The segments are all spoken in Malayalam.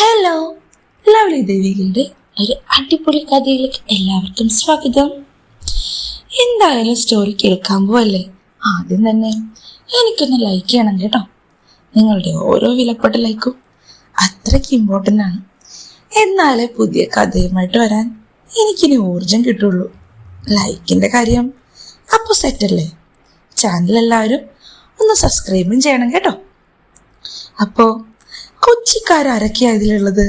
ഹലോ ലവ്ലി ദേവികയുടെ ഒരു അടിപൊളി കഥയിലേക്ക് എല്ലാവർക്കും സ്വാഗതം. എന്തായാലും സ്റ്റോറി കേൾക്കാൻ പോവല്ലേ? ആദ്യം തന്നെ എനിക്കൊന്ന് ലൈക്ക് ചെയ്യണം കേട്ടോ. നിങ്ങളുടെ ഓരോ വിലപ്പെട്ട ലൈക്കും അത്രയ്ക്ക് ഇമ്പോർട്ടന്റ് ആണ്. എന്നാലേ പുതിയ കഥയുമായിട്ട് വരാൻ എനിക്കിനി ഊർജം കിട്ടുള്ളൂ. ലൈക്കിന്റെ കാര്യം അപ്പോൾ സെറ്റല്ലേ ചാനൽ എല്ലാവരും ഒന്ന് സബ്സ്ക്രൈബും ചെയ്യണം കേട്ടോ. അപ്പോ കൊച്ചിക്കാരൊക്കെയാ ഇതിലുള്ളത്?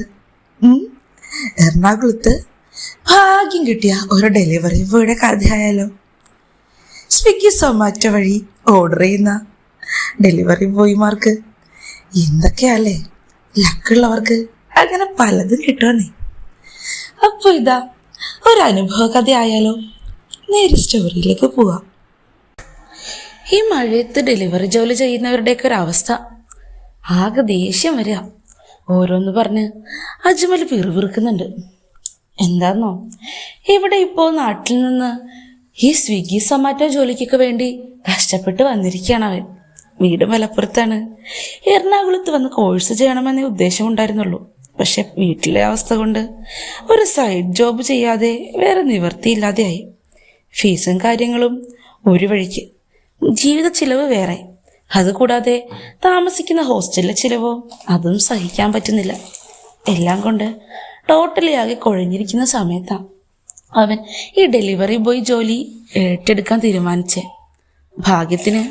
എറണാകുളത്ത് ഭാഗ്യം കിട്ടിയ ഒരു ഡെലിവറി ബോയുടെ കഥയായാലോ? സ്വിഗ്ഗി സൊമാറ്റോ വഴി ഓർഡർ ചെയ്യുന്ന ഡെലിവറി ബോയ്മാർക്ക് എന്തൊക്കെയല്ലേ? ലക്കുള്ളവർക്ക് അങ്ങനെ പലതും കിട്ടുമെന്നേ. അപ്പൊ ഇതാ ഒരു അനുഭവ കഥയായാലോ? നേരെ സ്റ്റോറിയിലേക്ക് പോവാം. ഈ മഴയത്ത് ഡെലിവറി ജോലി ചെയ്യുന്നവരുടെയൊക്കെ ഒരു അവസ്ഥ ആകെ ദേഷ്യം വരിക. ഓരോന്ന് പറഞ്ഞ് അജ്മൽ പിറുപിറുക്കുന്നുണ്ട്. എന്താന്നോ? ഇവിടെ ഇപ്പോൾ നാട്ടിൽ നിന്ന് ഈ സ്വിഗ്ഗി സൊമാറ്റോ ജോലിക്കൊക്കെ വേണ്ടി കഷ്ടപ്പെട്ട് വന്നിരിക്കുകയാണ് അവൻ. വീട് മലപ്പുറത്താണ് എറണാകുളത്ത് വന്ന് കോഴ്സ് ചെയ്യണമെന്നേ ഉദ്ദേശം ഉണ്ടായിരുന്നുള്ളൂ പക്ഷെ വീട്ടിലെ അവസ്ഥ കൊണ്ട് ഒരു സൈഡ് ജോബ് ചെയ്യാതെ വേറെ നിവർത്തിയില്ലാതെയായി ഫീസും കാര്യങ്ങളും ഒരു വഴിക്ക്. ജീവിത ചിലവ് വേറെ. അതുകൂടാതെ താമസിക്കുന്ന ഹോസ്റ്റലിലെ ചിലവോ അതും സഹിക്കാൻ പറ്റുന്നില്ല. എല്ലാം കൊണ്ട് ടോട്ടലി ആകെ കുഴഞ്ഞിരിക്കുന്ന സമയത്താണ് അവൻ ഈ ഡെലിവറി ബോയ് ജോലി ഏറ്റെടുക്കാൻ തീരുമാനിച്ചേ. ഭാഗ്യത്തിന്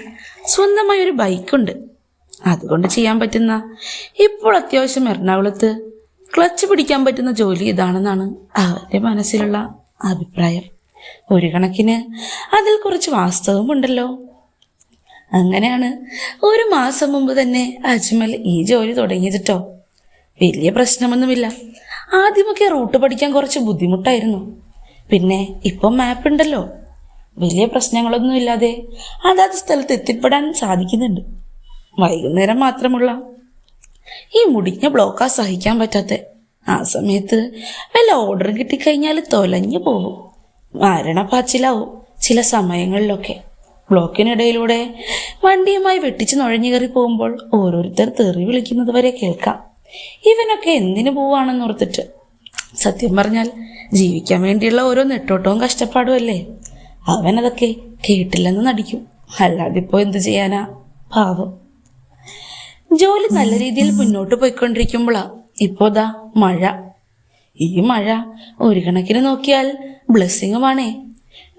സ്വന്തമായ ഒരു ബൈക്കുണ്ട്. അതുകൊണ്ട് ചെയ്യാൻ പറ്റുന്ന ഇപ്പോൾ അത്യാവശ്യം എറണാകുളത്ത് ക്ലച്ച് പിടിക്കാൻ പറ്റുന്ന ജോലി ഇതാണെന്നാണ് അവന്റെ മനസ്സിലുള്ള അഭിപ്രായം. ഒരു കണക്കിന് അതിൽ കുറച്ച് വാസ്തവമുണ്ടല്ലോ. അങ്ങനെയാണ് ഒരു മാസം മുമ്പ് തന്നെ അജ്മൽ ഈ ജോലി തുടങ്ങിയതിട്ടോ വലിയ പ്രശ്നമൊന്നുമില്ല. ആദ്യമൊക്കെ റൂട്ട് പഠിക്കാൻ കുറച്ച് ബുദ്ധിമുട്ടായിരുന്നു. പിന്നെ ഇപ്പം മാപ്പ് ഉണ്ടല്ലോ. വലിയ പ്രശ്നങ്ങളൊന്നും ഇല്ലാതെ അതാത് സ്ഥലത്ത് എത്തിപ്പെടാൻ സാധിക്കുന്നുണ്ട്. വൈകുന്നേരം മാത്രമുള്ള. ഈ മുടിഞ്ഞ ബ്ലോക്കാ സഹിക്കാൻ പറ്റാത്ത. ആ സമയത്ത് വല്ല ഓർഡറും കിട്ടിക്കഴിഞ്ഞാൽ തൊലഞ്ഞു പോകും മരണപ്പാച്ചിലാവും ചില സമയങ്ങളിലൊക്കെ. ബ്ലോക്കിനിടയിലൂടെ വണ്ടിയുമായി വെട്ടിച്ച് നുഴഞ്ഞു കയറി പോകുമ്പോൾ ഓരോരുത്തർ തെറി വിളിക്കുന്നത് വരെ കേൾക്കാം. ഇവനൊക്കെ എന്തിനു പോവാണെന്ന് ഓർത്തിട്ട്. സത്യം പറഞ്ഞാൽ ജീവിക്കാൻ വേണ്ടിയുള്ള ഓരോ നെട്ടോട്ടവും കഷ്ടപ്പാടും അല്ലേ? അവനതൊക്കെ കേട്ടില്ലെന്ന് നടിക്കും. അല്ലാതെ ഇപ്പോൾ എന്ത് ചെയ്യാനാ? പാവം. ജോലി നല്ല രീതിയിൽ മുന്നോട്ട് പോയിക്കൊണ്ടിരിക്കുമ്പോഴാ ഇപ്പോ ദാ മഴ. ഈ മഴ ഒരു കണക്കിന് നോക്കിയാൽ ബ്ലെസ്സിങ്ങുമാണേ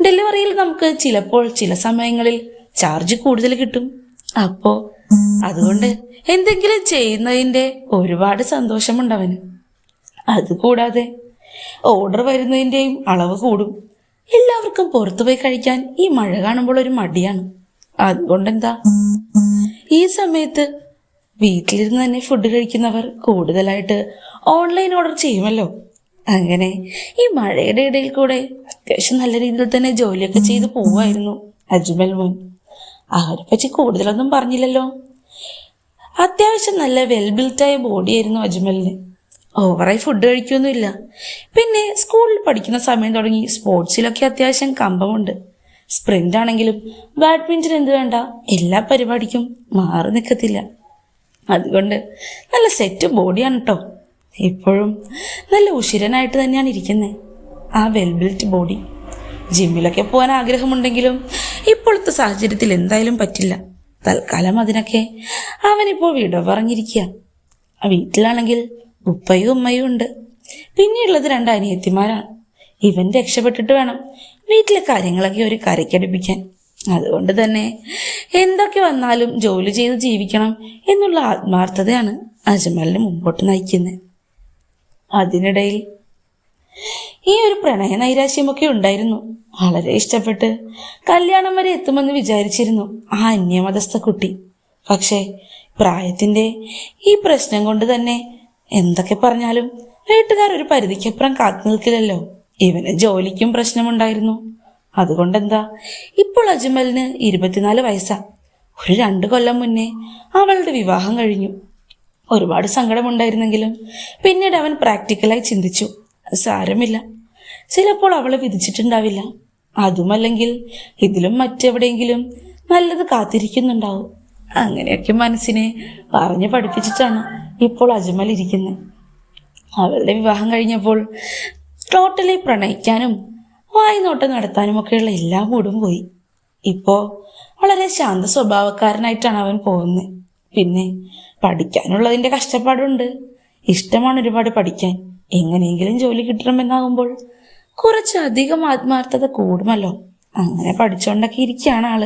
ഡെലിവറിയിൽ നമുക്ക് ചിലപ്പോൾ ചില സമയങ്ങളിൽ ചാർജ് കൂടുതൽ കിട്ടും. അപ്പോ അതുകൊണ്ട് എന്തെങ്കിലും ചെയ്യുന്നതിന്റെ ഒരുപാട് സന്തോഷമുണ്ടവന് അതുകൂടാതെ ഓർഡർ വരുന്നതിന്റെയും അളവ് കൂടും. എല്ലാവർക്കും പുറത്തുപോയി കഴിക്കാൻ ഈ മഴ കാണുമ്പോൾ ഒരു മടിയാണ്. അതുകൊണ്ടെന്താ? ഈ സമയത്ത് വീട്ടിലിരുന്ന് തന്നെ ഫുഡ് കഴിക്കുന്നവർ കൂടുതലായിട്ട് ഓൺലൈൻ ഓർഡർ ചെയ്യുമല്ലോ. അങ്ങനെ ഈ മഴയുടെ ഇടയിൽ കൂടെ അത്യാവശ്യം നല്ല രീതിയിൽ തന്നെ ജോലിയൊക്കെ ചെയ്ത് പോവായിരുന്നു. അജ്മൽ മോൻ. അവരെ പറ്റി കൂടുതലൊന്നും പറഞ്ഞില്ലല്ലോ. അത്യാവശ്യം നല്ല വെൽ ബിൽറ്റായ ബോഡിയായിരുന്നു അജ്മലിന്. ഓവറായി ഫുഡ് കഴിക്കൊന്നുമില്ല പിന്നെ സ്കൂളിൽ പഠിക്കുന്ന സമയം തുടങ്ങി സ്പോർട്സിലൊക്കെ അത്യാവശ്യം കമ്പമുണ്ട്. സ്പ്രിന്റ് ആണെങ്കിലും ബാഡ്മിന്റൺ എന്ത് വേണ്ട എല്ലാ പരിപാടിക്കും മാറി നിൽക്കത്തില്ല അതുകൊണ്ട് നല്ല സെറ്റ് ബോഡിയാണ് കേട്ടോ ഇപ്പോഴും നല്ല ഉഷിരനായിട്ട് തന്നെയാണ് ഇരിക്കുന്നത് ആ വെൽ ബിൽറ്റ് ബോഡി. ജിമ്മിലൊക്കെ പോകാൻ ആഗ്രഹമുണ്ടെങ്കിലും ഇപ്പോഴത്തെ സാഹചര്യത്തിൽ എന്തായാലും പറ്റില്ല. തൽക്കാലം അതിനൊക്കെ. അവനിപ്പോൾ വിട പറഞ്ഞിരിക്കുക വീട്ടിലാണെങ്കിൽ ഉപ്പയും ഉമ്മയും ഉണ്ട്. പിന്നെയുള്ളത് രണ്ട് അനിയത്തിമാരാണ്. ഇവൻ രക്ഷപ്പെട്ടിട്ട് വേണം വീട്ടിലെ കാര്യങ്ങളൊക്കെ ഒരു കരയ്ക്കടുപ്പിക്കാൻ. അതുകൊണ്ട് തന്നെ എന്തൊക്കെ വന്നാലും ജോലി ചെയ്ത് ജീവിക്കണം എന്നുള്ള ആത്മാർത്ഥതയാണ് അജ്മലിനെ മുമ്പോട്ട് നയിക്കുന്നത്. അതിനിടയിൽ ഈ ഒരു പ്രണയ നൈരാശ്യമൊക്കെ ഉണ്ടായിരുന്നു. വളരെ ഇഷ്ടപ്പെട്ട് കല്യാണം വരെ എത്തുമെന്ന് വിചാരിച്ചിരുന്നു ആ അന്യമതസ്ഥ കുട്ടി. പക്ഷേ പ്രായത്തിന്റെ ഈ പ്രശ്നം കൊണ്ട് തന്നെ എന്തൊക്കെ പറഞ്ഞാലും വീട്ടുകാർ ഒരു പരിധിക്കപ്പുറം കാത്തു നിൽക്കില്ലല്ലോ. ഇവന് ജോലിക്കും പ്രശ്നമുണ്ടായിരുന്നു. അതുകൊണ്ടെന്താ? ഇപ്പോൾ അജ്മലിന് ഇരുപത്തിനാല് വയസ്സാ. ഒരു രണ്ട് കൊല്ലം മുന്നേ അവളുടെ വിവാഹം കഴിഞ്ഞു. ഒരുപാട് സങ്കടമുണ്ടായിരുന്നെങ്കിലും പിന്നീട് അവൻ പ്രാക്ടിക്കലായി ചിന്തിച്ചു. സാരമില്ല. ചിലപ്പോൾ അവളെ വിധിച്ചിട്ടുണ്ടാവില്ല. അതുമല്ലെങ്കിൽ ഇതിലും മറ്റെവിടെയെങ്കിലും നല്ലത് കാത്തിരിക്കുന്നുണ്ടാവും. അങ്ങനെയൊക്കെ മനസ്സിനെ പറഞ്ഞു പഠിപ്പിച്ചിട്ടാണ് ഇപ്പോൾ അജ്മൽ ഇരിക്കുന്നത് അവളുടെ വിവാഹം കഴിഞ്ഞപ്പോൾ ടോട്ടലി പ്രണയിക്കാനും വായ്നോട്ടം നടത്താനും ഒക്കെയുള്ള എല്ലാ മൂടും പോയി. ഇപ്പോ വളരെ ശാന്ത സ്വഭാവക്കാരനായിട്ടാണ് അവൻ പോകുന്നത് പിന്നെ പഠിക്കാനുള്ളതിന്റെ കഷ്ടപ്പാടുണ്ട്. ഇഷ്ടമാണ് ഒരുപാട് പഠിക്കാൻ. എങ്ങനെയെങ്കിലും ജോലി കിട്ടണമെന്നാകുമ്പോൾ കുറച്ചധികം ആത്മാർത്ഥത കൂടുമല്ലോ. അങ്ങനെ പഠിച്ചുകൊണ്ടൊക്കെ ഇരിക്കുകയാണ് ആൾ.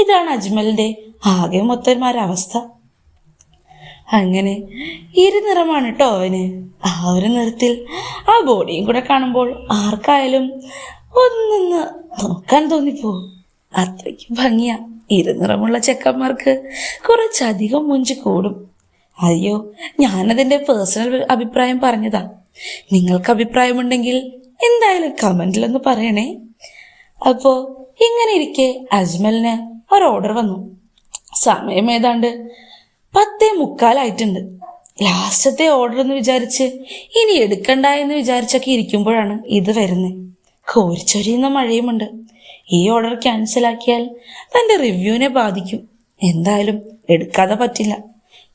ഇതാണ് അജ്മലിന്റെ ആകെ മൊത്തന്മാരവസ്ഥ. അങ്ങനെ ഇരുനിറമാണ് കേട്ടോ അവന്. ആ ഒരു നിറത്തിൽ ആ ബോഡിയും കൂടെ കാണുമ്പോൾ ആർക്കായാലും ഒന്നൊന്ന് നോക്കാൻ തോന്നിപ്പോ. അത്രയ്ക്ക് ഭംഗിയാ. ഇരുനിറമുള്ള ചെക്കന്മാർക്ക് കുറച്ചധികം മുഞ്ചി കൂടും. അയ്യോ ഞാനതിന്റെ പേഴ്സണൽ അഭിപ്രായം പറഞ്ഞതാ. നിങ്ങൾക്ക് അഭിപ്രായമുണ്ടെങ്കിൽ എന്തായാലും കമന്റിലൊന്ന് പറയണേ. അപ്പോൾ ഇങ്ങനെ ഇരിക്കെ അജ്മലിന് ഒരു ഓർഡർ വന്നു. സമയം ഏതാണ്ട് പത്തേ മുക്കാലായിട്ടുണ്ട്. ലാസ്റ്റത്തെ ഓർഡർ എന്ന് വിചാരിച്ച് ഇനി എടുക്കണ്ട എന്ന് വിചാരിച്ചൊക്കെ ഇരിക്കുമ്പോഴാണ് ഇത് വരുന്നത് കോരിച്ചൊരിയുന്ന മഴയുമുണ്ട്. ഈ ഓർഡർ ക്യാൻസലാക്കിയാൽ തന്റെ റിവ്യൂവിനെ ബാധിക്കും. എന്തായാലും എടുക്കാതെ പറ്റില്ല.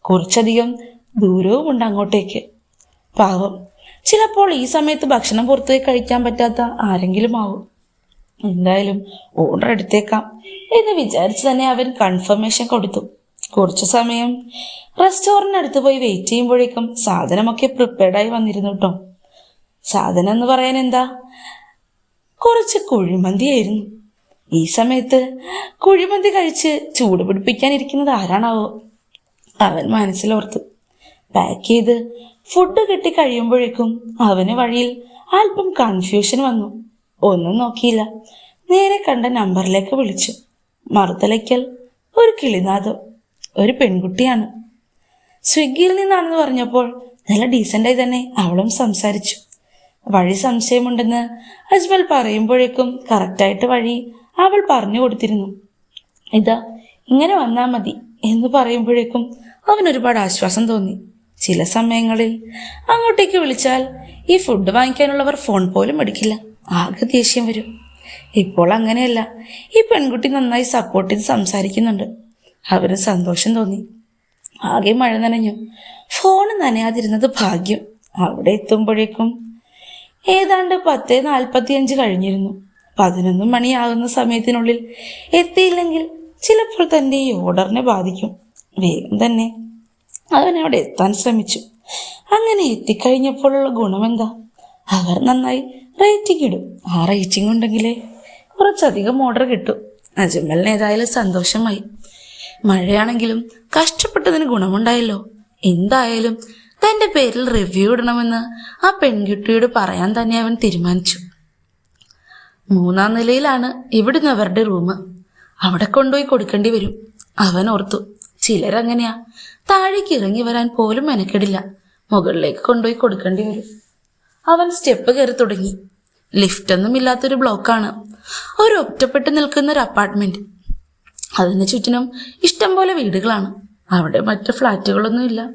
കുറച്ചധികം ദൂരവുമുണ്ട് അങ്ങോട്ടേക്ക്. പാവം ചിലപ്പോൾ ഈ സമയത്ത് ഭക്ഷണം പുറത്തുപോയി കഴിക്കാൻ പറ്റാത്ത ആരെങ്കിലും ആവും. എന്തായാലും ഓർഡർ എടുത്തേക്കാം എന്ന് വിചാരിച്ച് തന്നെ അവൻ കൺഫർമേഷൻ കൊടുത്തു. കുറച്ചു സമയം റെസ്റ്റോറന്റ് അടുത്ത് പോയി വെയിറ്റ് ചെയ്യുമ്പോഴേക്കും സാധനമൊക്കെ പ്രിപ്പയർഡായി വന്നിരുന്നു കേട്ടോ സാധനം എന്ന് പറയാൻ എന്താ? കുറച്ച് കുഴിമന്തിയായിരുന്നു ഈ സമയത്ത് കുഴിമന്തി കഴിച്ച് ചൂട് പിടിപ്പിക്കാനിരിക്കുന്നത് ആരാണാവോ? അവൻ മനസ്സിലോർത്തു. പാക്ക് ചെയ്ത് ഫുഡ് കിട്ടി കഴിയുമ്പോഴേക്കും അവന് വഴിയിൽ അല്പം കൺഫ്യൂഷൻ വന്നു. ഒന്നും നോക്കിയില്ല. നേരെ കണ്ട നമ്പറിലേക്ക് വിളിച്ചു. മറുതലയ്ക്കൽ ഒരു കിളിനാദം ഒരു പെൺകുട്ടിയാണ്. സ്വിഗ്ഗിയിൽ നിന്നാണെന്ന് പറഞ്ഞപ്പോൾ നല്ല ഡീസന്റായി തന്നെ അവളും സംസാരിച്ചു. വഴി സംശയമുണ്ടെന്ന് അജ്മൽ പറയുമ്പോഴേക്കും കറക്റ്റായിട്ട് വഴി അവൾ പറഞ്ഞു കൊടുത്തിരുന്നു. ഇതാ ഇങ്ങനെ വന്നാൽ മതി എന്ന് പറയുമ്പോഴേക്കും അവൻ ഒരുപാട് ആശ്വാസം തോന്നി. ചില സമയങ്ങളിൽ അങ്ങോട്ടേക്ക് വിളിച്ചാൽ ഈ ഫുഡ് വാങ്ങിക്കാനുള്ളവർ ഫോൺ പോലും എടുക്കില്ല. ആകെ ദേഷ്യം വരും. ഇപ്പോൾ അങ്ങനെയല്ല. ഈ പെൺകുട്ടി നന്നായി സപ്പോർട്ട് ചെയ്ത് സംസാരിക്കുന്നുണ്ട്. അവന് സന്തോഷം തോന്നി. ആകെ മഴ നനഞ്ഞു. ഫോൺ നനയാതിരുന്നത് ഭാഗ്യം. അവിടെ എത്തുമ്പോഴേക്കും ഏതാണ്ട് പത്ത് നാൽപ്പത്തിയഞ്ച് കഴിഞ്ഞിരുന്നു. പതിനൊന്ന് മണിയാകുന്ന സമയത്തിനുള്ളിൽ എത്തിയില്ലെങ്കിൽ ചിലപ്പോൾ തന്റെ ഈ ഓർഡറിനെ ബാധിക്കും. വേഗം തന്നെ. അവൻ അവിടെ എത്താൻ ശ്രമിച്ചു. അങ്ങനെ എത്തിക്കഴിഞ്ഞപ്പോഴുള്ള ഗുണമെന്താ? അവർ നന്നായി റേറ്റിംഗ് ഇടും. ആ റേറ്റിംഗ് ഉണ്ടെങ്കിലേ കുറച്ചധികം ഓർഡർ കിട്ടും. അജ്മലിന് ഏതായാലും സന്തോഷമായി. മഴയാണെങ്കിലും കഷ്ടപ്പെട്ടതിന് ഗുണമുണ്ടായല്ലോ. എന്തായാലും തന്റെ പേരിൽ റിവ്യൂ ഇടണമെന്ന് ആ പെൺകുട്ടിയോട് പറയാൻ തന്നെ അവൻ തീരുമാനിച്ചു. മൂന്നാം നിലയിലാണ് ഇവിടുന്ന് അവരുടെ റൂം അവിടെ കൊണ്ടുപോയി കൊടുക്കേണ്ടി വരും. അവൻ ഓർത്തു. ചിലരങ്ങനെയാ. താഴേക്ക് ഇറങ്ങി വരാൻ പോലും മെനക്കെടില്ല. മുകളിലേക്ക് കൊണ്ടുപോയി കൊടുക്കേണ്ടി വരും. അവൻ സ്റ്റെപ്പ് കയറി തുടങ്ങി. ലിഫ്റ്റൊന്നും ഇല്ലാത്തൊരു ബ്ലോക്കാണ്. ഒരു ഒറ്റപ്പെട്ട് നിൽക്കുന്ന ഒരു അപ്പാർട്ട്മെന്റ് അതിന് ചുറ്റിനും ഇഷ്ടം പോലെ വീടുകളാണ്. അവിടെ മറ്റ് ഫ്ലാറ്റുകളൊന്നുമില്ല